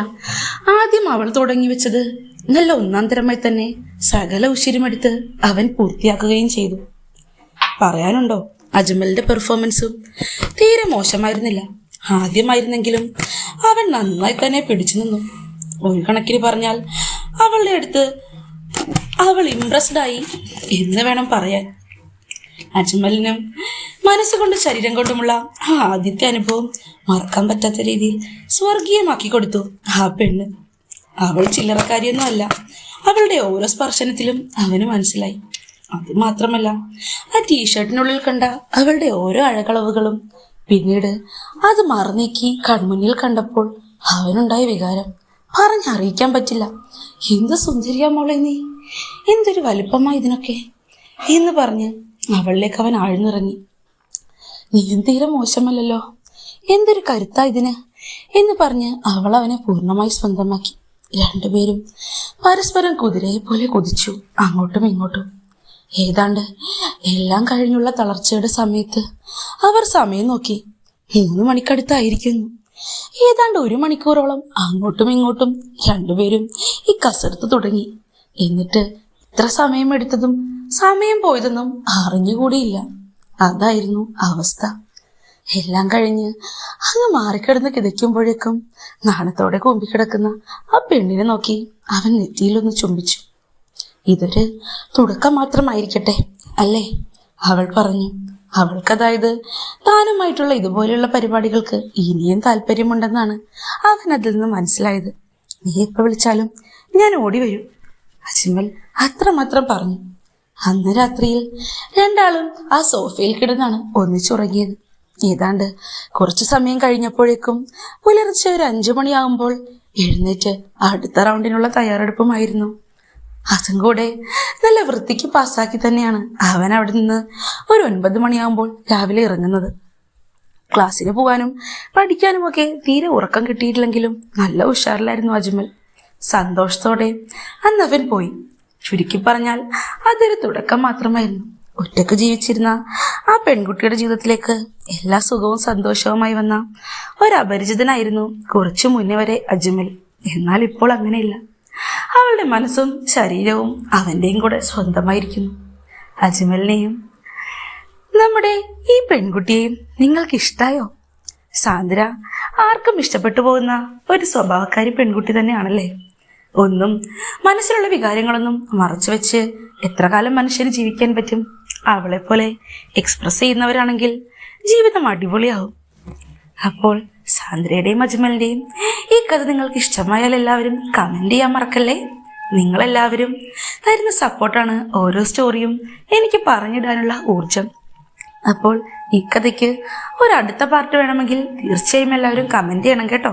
ആദ്യം അവൾ തുടങ്ങി വെച്ചത് നല്ല ഒന്നാം തരമായി തന്നെ സകല ഉശിരുമെടുത്ത് അവൻ പൂർത്തിയാക്കുകയും ചെയ്തു. പറയാനുണ്ടോ? അജ്മലിന്റെ പെർഫോമൻസും തീരെ മോശമായിരുന്നില്ല. ആദ്യമായിരുന്നെങ്കിലും അവൻ നന്നായി തന്നെ പിടിച്ചു നിന്നു. ഒരു കണക്കിന് പറഞ്ഞാൽ അവളുടെ അടുത്ത് അവൾ ഇംപ്രസ്ഡ് ആയി എന്ന് വേണം പറയാൻ. അജ്മലിനും മനസ്സുകൊണ്ട് ശരീരം കൊണ്ടുമുള്ള ആ ആദ്യത്തെ അനുഭവം മറക്കാൻ പറ്റാത്ത രീതിയിൽ സ്വർഗീയമാക്കി കൊടുത്തു ആ പെണ്ണ്. അവൾ ചില്ലറക്കാരിയൊന്നും അല്ല. അവളുടെ ഓരോ സ്പർശനത്തിലും അവന് മനസ്സിലായി. അത് മാത്രമല്ല ആ ടീഷർട്ടിനുള്ളിൽ കണ്ട അവളുടെ ഓരോ അഴകളവുകളും പിന്നീട് അത് മറന്നേക്കി കൺമുന്നിൽ കണ്ടപ്പോൾ അവനുണ്ടായ വികാരം പറഞ്ഞറിയിക്കാൻ പറ്റില്ല. എന്ത് സുന്ദരിയാ മോളെ നീ? എന്തൊരു വലിപ്പമാ ഇതിനൊക്കെ? എന്ന് പറഞ്ഞ് അവളിലേക്ക് അവൻ ആഴ്ന്നിറങ്ങി. നീ തീരെ മോശമല്ലല്ലോ? എന്തൊരു കരുത്താ ഇതിന്? എന്ന് പറഞ്ഞ് അവൾ അവനെ പൂർണമായി സ്വന്തമാക്കി. രണ്ടുപേരും പരസ്പരം കുതിരയെ പോലെ കുതിച്ചു അങ്ങോട്ടും ഇങ്ങോട്ടും. ഏതാണ്ട് എല്ലാം കഴിഞ്ഞുള്ള തളർച്ചയുടെ സമയത്ത് അവർ സമയം നോക്കി. മൂന്ന് മണിക്കടുത്തായിരിക്കുന്നു. ഏതാണ്ട് ഒരു മണിക്കൂറോളം അങ്ങോട്ടും ഇങ്ങോട്ടും രണ്ടുപേരും ഈ കസരത്ത് തുടങ്ങി. എന്നിട്ട് ഇത്ര സമയമെടുത്തതും സമയം പോയതെന്നും അറിഞ്ഞുകൂടിയില്ല. അതായിരുന്നു അവസ്ഥ. എല്ലാം കഴിഞ്ഞ് അങ്ങ് മാറിക്കിടന്ന് കിതയ്ക്കുമ്പോഴേക്കും നാണത്തോടെ കൊമ്പിക്കിടക്കുന്ന ആ പെണ്ണിനെ നോക്കി അവൻ നെറ്റിയിലൊന്ന് ചുംബിച്ചു. ഇതൊരു തുടക്കം മാത്രമായിരിക്കട്ടെ അല്ലേ? അവൾ പറഞ്ഞു അവൾക്കതായത് താനുമായിട്ടുള്ള ഇതുപോലെയുള്ള പരിപാടികൾക്ക് ഇനിയും താല്പര്യമുണ്ടെന്നാണ് അവൻ അതിൽ നിന്ന് മനസ്സിലായത്. നീ എപ്പോൾ വിളിച്ചാലും ഞാൻ ഓടി വരും അജ്മൽ അത്രമാത്രം പറഞ്ഞു. അന്ന് രാത്രിയിൽ രണ്ടാളും ആ സോഫയിൽ കിടന്നാണ് ഒന്നിച്ചുറങ്ങിയത്. ഏതാണ്ട് കുറച്ചു സമയം കഴിഞ്ഞപ്പോഴേക്കും പുലർച്ചെ ഒരു അഞ്ചു മണിയാകുമ്പോൾ എഴുന്നേറ്റ് അടുത്ത റൗണ്ടിനുള്ള തയ്യാറെടുപ്പുമായിരുന്നു. അതും കൂടെ നല്ല വൃത്തിക്ക് പാസ്സാക്കി തന്നെയാണ് അവൻ അവിടെ നിന്ന് ഒരു ഒൻപത് മണിയാകുമ്പോൾ രാവിലെ ഇറങ്ങുന്നത്. ക്ലാസ്സിന് പോകാനും പഠിക്കാനും ഒക്കെ തീരെ ഉറക്കം കിട്ടിയിട്ടില്ലെങ്കിലും നല്ല ഉഷാറിലായിരുന്നു അജ്മൽ. സന്തോഷത്തോടെ അന്ന് അവൻ പോയി. ചുരുക്കി പറഞ്ഞാൽ അതൊരു തുടക്കം മാത്രമായിരുന്നു. ഒറ്റയ്ക്ക് ജീവിച്ചിരുന്ന ആ പെൺകുട്ടിയുടെ ജീവിതത്തിലേക്ക് എല്ലാ സുഖവും സന്തോഷവുമായി വന്ന ഒരപരിചിതനായിരുന്നു കുറച്ചു മുന്നേ വരെ അജ്മൽ. എന്നാൽ ഇപ്പോൾ അങ്ങനെയില്ല. അവളുടെ മനസ്സും ശരീരവും അവന്റെയും കൂടെ സ്വന്തമായിരിക്കുന്നു. അജ്മലിനെയും നമ്മുടെ ഈ പെൺകുട്ടിയെയും നിങ്ങൾക്ക് ഇഷ്ടായോ സാന്ദ്ര ആർക്കും ഇഷ്ടപ്പെട്ടു പോകുന്ന ഒരു സ്വഭാവക്കാരി പെൺകുട്ടി തന്നെയാണല്ലേ? ഒന്നും മനസ്സിലുള്ള വികാരങ്ങളൊന്നും മറച്ചു വെച്ച് എത്ര കാലം മനുഷ്യന് ജീവിക്കാൻ പറ്റും? അവളെ പോലെ എക്സ്പ്രസ് ചെയ്യുന്നവരാണെങ്കിൽ ജീവിതം അടിപൊളിയാവും. അപ്പോൾ സാന്ദ്രയുടെയും അജ്മലിന്റെയും. ഈ കഥ നിങ്ങൾക്ക് ഇഷ്ടമായാൽ എല്ലാവരും കമന്റ് ചെയ്യാൻ മറക്കല്ലേ? നിങ്ങളെല്ലാവരും തരുന്ന സപ്പോർട്ടാണ് ഓരോ സ്റ്റോറിയും എനിക്ക് പറഞ്ഞിടാനുള്ള ഊർജം അപ്പോൾ ഈ കഥയ്ക്ക് ഒരു അടുത്ത പാർട്ട് വേണമെങ്കിൽ തീർച്ചയായും എല്ലാവരും കമന്റ് ചെയ്യണം കേട്ടോ.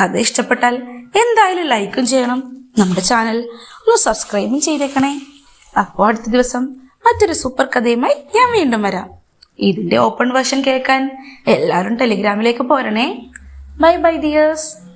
കഥ ഇഷ്ടപ്പെട്ടാൽ എന്തായാലും ലൈക്കും ചെയ്യണം. നമ്മുടെ ചാനൽ ഒന്ന് സബ്സ്ക്രൈബും ചെയ്തേക്കണേ. അപ്പോൾ അടുത്ത ദിവസം മറ്റൊരു സൂപ്പർ കഥയുമായി ഞാൻ വീണ്ടും വരാം. ഇതിന്റെ ഓപ്പൺ വേർഷൻ കേൾക്കാൻ എല്ലാവരും ടെലിഗ്രാമിലേക്ക് പോരണേ. Bye bye dears